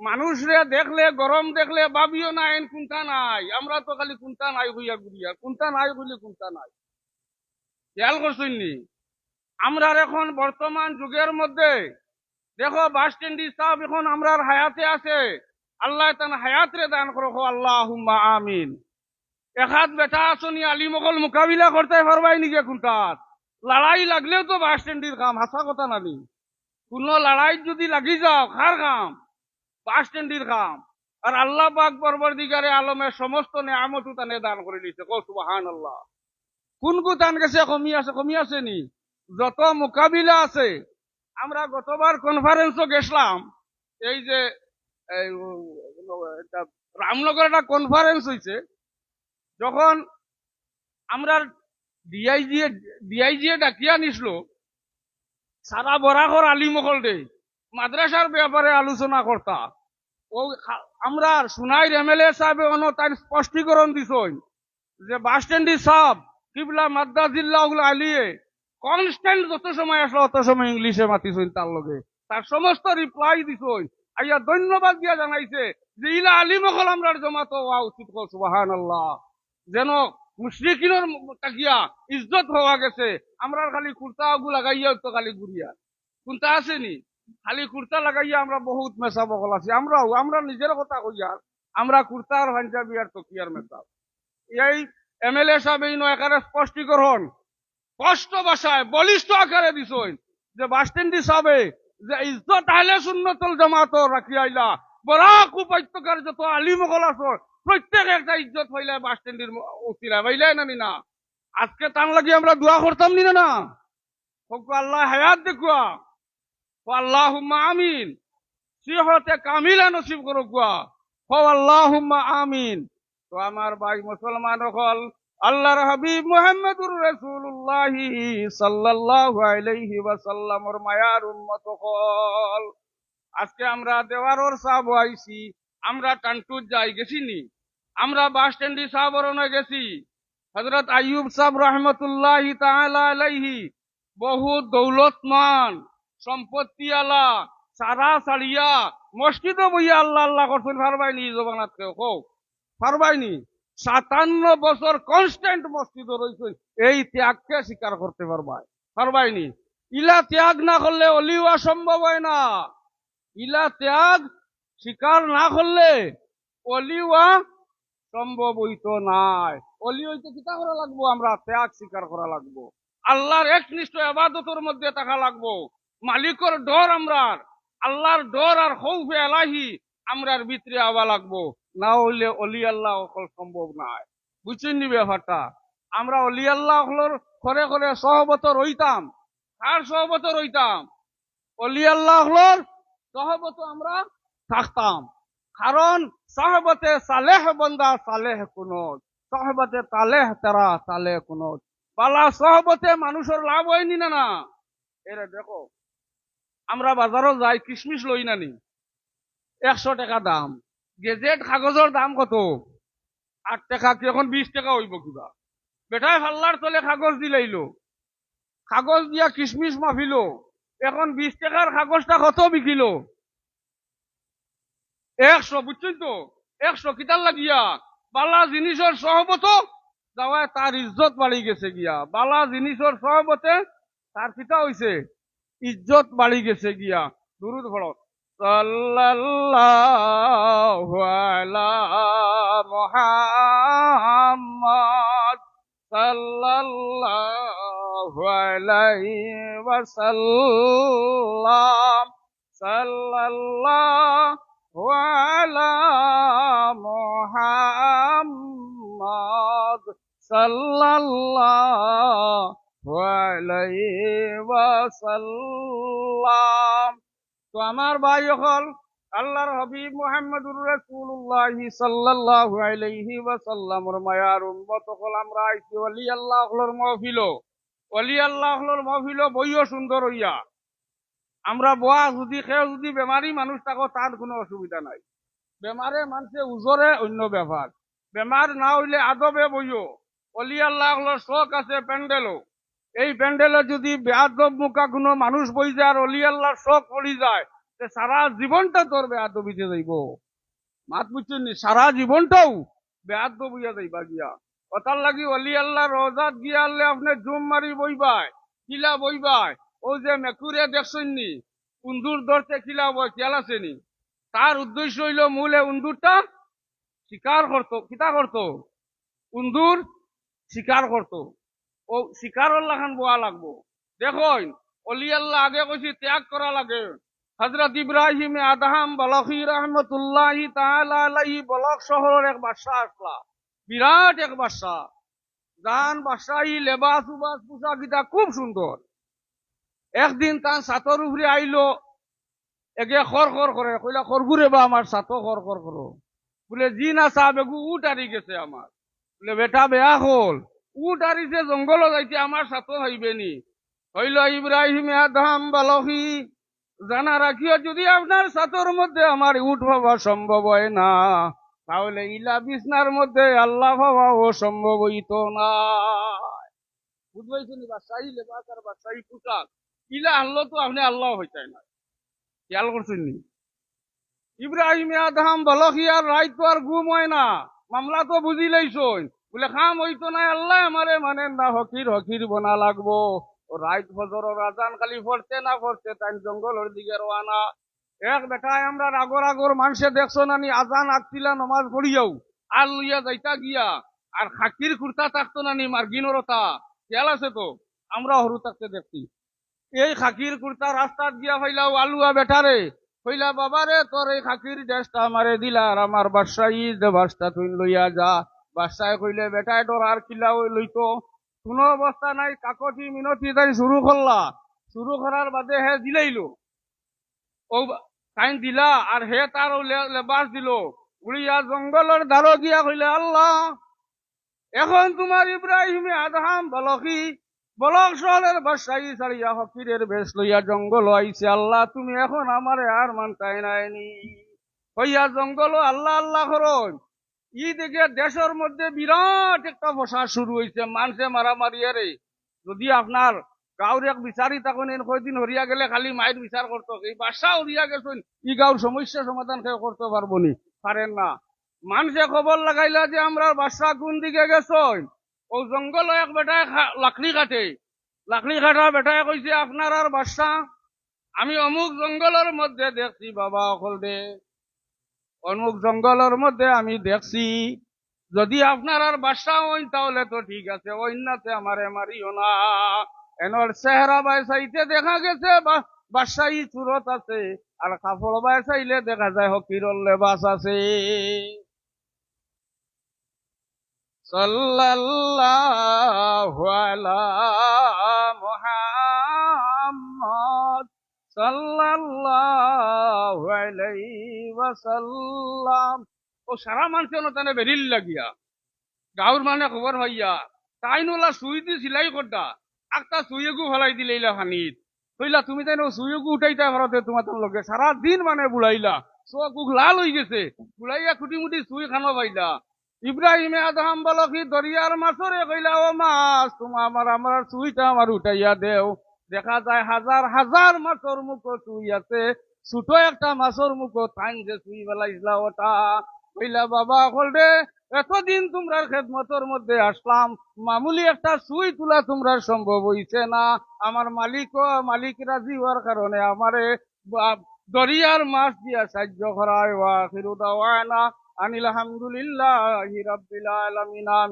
মানুষরে দেখলে, গরম দেখলে ভাবিও না, এন কোনটা নাই? আমরা তো খালি কোনটা নাই হইয়া ঘুরিয়া। কোনটা নাই বলি কোনটা নাই? খেয়াল করছেন নি? আমরা এখন বর্তমান যুগের মধ্যে, দেখো, বাস স্ট্যান্ডি সাহেব এখন আমরার হায়াতে আছে। আল্লাহ তান হায়াত রে দান করো আল্লাহ আমিন। এখাত বেটা আসনি আলিমকল মোকাবিলা করতে পারবাই নিজে কোনটাত লড়াই লাগলেও তো বাস স্ট্যান্ডির কাম হাসা কথা নানি কোন লড়াই যদি লাগি যাও, কার কাম বাস স্ট্যান্ডির কাম আর আল্লাহ পাক পরবর্তীকারে আলমের সমস্ত নেয়ামত তানে দান করে দিছে কো সুবাহান আল্লাহ কোন কু গেছে, কমি আছে কমি আছে নি? যত মোকাবিলা আছে, আমরা গতবার কনফারেন্সও গেছিলাম। এই যে রামনগর একটা কনফারেন্স হয়েছে যখন আমরা ডিআইজি ডিআইজি ডাকিয়া নিছিল, সারা বরাকর আলিমকল দে মাদ্রাসার ব্যাপারে আলোচনা করতা। ও আমরা সুনাইর এমএলএ সাহেব অন তার স্পষ্টীকরণ দিছই যে বাস স্ট্যান্ডি সাহ কিবলা মাদ্দা জিল্লা ওগুলো আলিয়ে কনস্ট্যান্ট যত সময় আসলো অত সময় ইংলিশে মাতিছই তার লগে। তার সমস্ত রিপ্লাই দিছই। আইয়া ধন্যবাদ দিয়া জানাইছে যে ইলা আলিমকল আমরার জমাতো হওয়া উচিত সুবাহান আল্লাহ যেন মুশরিকিনের তাকিয়া ইজ্জত হওয়া গেছে। আমরা খালি কুর্তা আগু লাগাইয়া তো খালি ঘুরিয়া। কোনটা আসেনি? খালি কুর্তা লাগাইয়া আমরা বহুত মেসা বকল আছি। আমরাও, আমরা নিজের কথা কইয়া আমরা কুর্তা আর পাঞ্জাবি আর তকিয়ার মেসাব এই এমএলএ সাহেব এই নয় একারে স্পষ্টীকরণ, স্পষ্ট ভাষায়, বলিষ্ঠ আকারে দিছই যে বাস স্ট্যান্ডি সাবে যে ইজ্জত আহলে সুন্নতল জামাত রাখি আইলা, বরাক উপত্যকার যত আলিমগল আছে প্রত্যেক একটা ইজ্জত হইলে বাস স্ট্যান্ডের উচিলা। হইলে না আজকে টান লাগি আমরা দোয়া করতাম নি না? হোক আল্লাহ হায়াত দেখুয়া। আমিন। সিহতে কামিলা নসিব আমিন। তো আমার ভাই মুসলমান হল হাবিব মায়ার হল আজকে আমরা দেওয়ারর সাহেব আইছি, আমরা টান্টুর যাই, গেছি নি? আমরা বাস স্ট্যান্ডি সাহাবরণে গেছি। হজরত আইয়ুব সাহেব রহমতুল্লাহ তাআলা আলাইহি বহু দৌলতমান। সম্পত্তি আলা সারা সারিয়া মসজিদও বইয়া আল্লাহ আল্লাহ করছেন, ফারবাইনি জবানাত কেউ হোক ফারবাইনি, সাতান্ন বছর কনস্ট্যান্ট মসজিদও রয়েছে, এই ত্যাগকে স্বীকার করতে পারবাই। পারবাইনি ইলা ত্যাগ না করলে অলিওয়া সম্ভব হয় না। ইলা ত্যাগ স্বীকার না করলে অলিওয়া সম্ভব হইতো নাই। অলি হইতে কিতা করা লাগবো আমরা? ত্যাগ স্বীকার করা লাগবো। আল্লাহর একনিষ্ঠ আবাদতের মধ্যে থাকা লাগবো। মালিকর ডর আমরার, আল্লাহর ডর আর খৌফে এলাহি আমরার ভিতরে আবা লাগবো। না হইলে অলি আল্লাহ অকল সম্ভব নাই। বুঝছেন নি ব্যাপারটা? আমরা অলি আল্লাহ অকলর ঘরে ঘরে সহবত রইতাম। কার সহবত রইতাম? অলি আল্লাহ অকলর সহবত আমরা থাকতাম। কারণ সহবতে সালেহ বন্দা সালেহ কুনত। সহবতে তালেহ তারা তালে কুনত। পালা সহবতে মানুষের লাভ হয়নি না না? এরে দেখো আমরা বাজারও যাই, কিশমিশ লই না নি একশো টাকা দাম। গেজেট কাগজের দাম কত? আট টাকা, কি এখন বিশ টাকা হইব কিবা? বেটায় ফাল্লার তলে কাগজ দিলাইলো কাগজ দিয়া কিশমিশ মাফিল। এখন বিশ টাকার কাগজটা কত বিকিল? একশো, বুঝছেন তো? একশো কিতার লাগিয়া বালা জিনিসের সহবত যাওয়ায় তার ইজ্জত বাড়ি গেছে গিয়া। বালা জিনিসের সহবতে তার কিতা হইছে ইজ্জত বাড়ি গেছে গিয়া। দুরুদ ফলত সাল্লাল্লাহু আলা মুহাম্মদ সাল্লাল্লাহু আলাইহি ওয়াসাল্লাম। সাল্লাল্লাহু আলা মুহাম্মদ সাল্লাল্লাহু আমার ভাই হল আল্লাহর হাবিব মুহাম্মদুর রাসূলুল্লাহ সাল্লাল্লাহু আলাইহি ওয়াসাল্লামর মায়ার উম্মত। হল আমরা আইছি ওলি আল্লাহ হলর মাহফিল ওলি আল্লাহ হলর মাহফিল বইও সুন্দর হইয়া। আমরা বয়া যদি খেয়ে যদি বেমারি মানুষ থাকো, তার কোনো অসুবিধা নাই। বেমারে মানুষে উজরে, অন্য ব্যাপার। বেমার না হইলে আদবে বইও। অলি আল্লাহ হলর শখ আছে, প্যান্ডেলও। এই প্যান্ডেলে যদি বেয়াদব মুখা কোনো মানুষ বই যায় আর অলি আল্লাহর শখ পড়ি যায় সারা জীবনটা তোর বেয়াদ বিতে যাইব। মাত বুঝছেন? সারা জীবনটাও বেয়াদ বইয়া যাইবা গিয়া। ওটার লাগি অলি আল্লাহ রোজাত গিয়া আল্লে আপনি জুম মারি বইবাই, কিলা বইবাই। ও যে মেকুরে দেখছেন নি, উন্দুর ধরতে কিলা বই, খেয়াল আছে নি? তার উদ্দেশ্য হইল মূলে উন্দুরটা শিকার করতো, কিতা করতো? উন্দুর শিকার করতো। ও শিকারর লাখান বোয়া লাগবো। দেখুন, অলি আল্লাহ আগে কইছি, ত্যাগ করা লাগে। হজরত ইব্রাহিম আদহাম বলখি রহমতুল্লাহ তাহি বলক শহরের এক বাদশাহ আসলা। বিরাট এক বাদশাহ। জান বাদশাহী লেবাস উবাস, পোশাক গীতা খুব সুন্দর। একদিন তার সাতর উপরে আইলো, একে খর খর করে কইলা খরগুরে বা আমার সাতো খর খর করো বলে, জি না সাহেব এগু উঠ আরি গেছে আমার বলে, বেটা, বেয়া হল। উঠ আরিছে জঙ্গল যাইতে আমার সাতো হইবে নি? হইল ইব্রাহিম আদহাম বালহি, জানা রাখিও যদি আপনার সাতর মধ্যে আমার উঠ ভাবা সম্ভব হয় না। তাহলে ইলা বিছনার মধ্যে আল্লাহ ভাবা ও সম্ভব হইত না। আর ইলা ইব্রাহিম আদহাম বলকি আর রাইত তো আর ঘুম হয় না। মামলা তো বুঝি লাইছই বলে, খাম হইতো না আল্লাহ আমারে মানে না, হকির হকির বনা লাগবো। রাইত ফজর রাজান খালি ফরতে না ফরতে তাই জঙ্গলের দিকে রওয়ানা এক বেটায় আমরা আগর আগর মানুষে দেখছ না আজান আগতিলা নমাজ পড়িয়াও। আর লইয়া যাইতা গিয়া, আর খাকির কুর্তা থাকতো না নি, মার্গিনরতা। খেয়াল আছে তো? আমরা হরু থাকতে দেখছি। এই খাকির কুর্তা রাস্তাত গিয়া হইলাও, আলুয়া বেটারে। হইলা, বাবারে, তোর এই খাকির ড্রেসটা আমারে দিলা, আর আমার বাসাই যে বাসটা তুই লইয়া যা। বাসায় কইলে বেটায় তোর আর কিলা লইতো? কোনো অবস্থা নাই, কাকতি মিনতি তাই শুরু করলা। শুরু করার বাদে হে দিলাইলো। ও তাই দিলা আর হে তার লেবাস দিল। উড়িয়া জঙ্গলের ধারো গিয়া কইলে, আল্লাহ, এখন তোমার ইব্রাহিমে আদহাম বলকি, বলক শহরের বাসাই সারিয়া হকিরের বেশ লইয়া জঙ্গল আইছে। আল্লাহ, তুমি এখন আমারে আর মানতাই নাইনি। হইয়া জঙ্গল আল্লাহ আল্লাহ করন ই দেখে দেশের মধ্যে বিরাট একটা বসা শুরু হয়েছে মানুষে মারামারি রে যদি আপনার গাঁর এক বিচারি তখন কয়দিন হরিয়া গেলে খালি মায়ের বিচার করতো। এই বাসা হরিয়া গেছেন ই গাঁর সমস্যা সমাধান কেউ করতে পারব নি, পারেন না। মানুষে খবর লাগাইলা যে আমরা বাসা কোন দিকে গেছন? ও জঙ্গল এক বেটায় লাকড়ি কাটে। লাকড়ি কাটা বেটায় কইছে, আপনার আর বাসা আমি অমুক জঙ্গলের মধ্যে দেখছি, বাবা অকল দে। অমুক জঙ্গলের মধ্যে আমি দেখছি। যদি আপনার আর বাসা হইন তাহলে তো ঠিক আছে, অন্যতে আমারে মারিও না। এনর চেহারা বাইসাইতে দেখা গেছে বাসাই চুরত আছে, আর কাপড় বাইসাইলে দেখা যায় হকিরল লেবাস আছে। সাল্লাল্লাহু আলা ওয়াসাল্লাম। ও সারা মানুষের তানে বেরিল লাগিয়া। গাঁর মানে খবর হইয়া তাই নোলা সুই দি সিলাই করতা একটা সুইগু ফলাই দিলে ইলা ফানিত কইলা তুমি তাই সুইগু উঠাইতা ঘরতে তোমার লগে। সারা দিন মানে বুলাইলা। চোখ লাল হয়ে গেছে। বুলাইয়া খুটি মুটি সুই খানো পাইলা। ইব্রাহিমে আদহাম বলকি দরিয়ার মাছরে কইলা ও মাছ তোমার আমার আমার সুইটা আমার উঠাইয়া দেও। দেখা যায় হাজার হাজার মাছর মুখ সুই আছে। ছোট একটা মাছর মুখ থাইন যে সুই বেলাইছিলা ওটা। কইলা, বাবা কলরে এতদিন তোমরা খেদমতর মধ্যে আসলাম। মামুলি একটা সুই তোলা তোমরা সম্ভব হইছে না। আমার মালিক মালিক রাজি হওয়ার কারণে আমারে দরিয়ার মাছ দিয়া সাহায্য আখিরু দাওয়ানা আনিল হামদুলিল্লাহি রাব্বিল আলামিন, আমিন।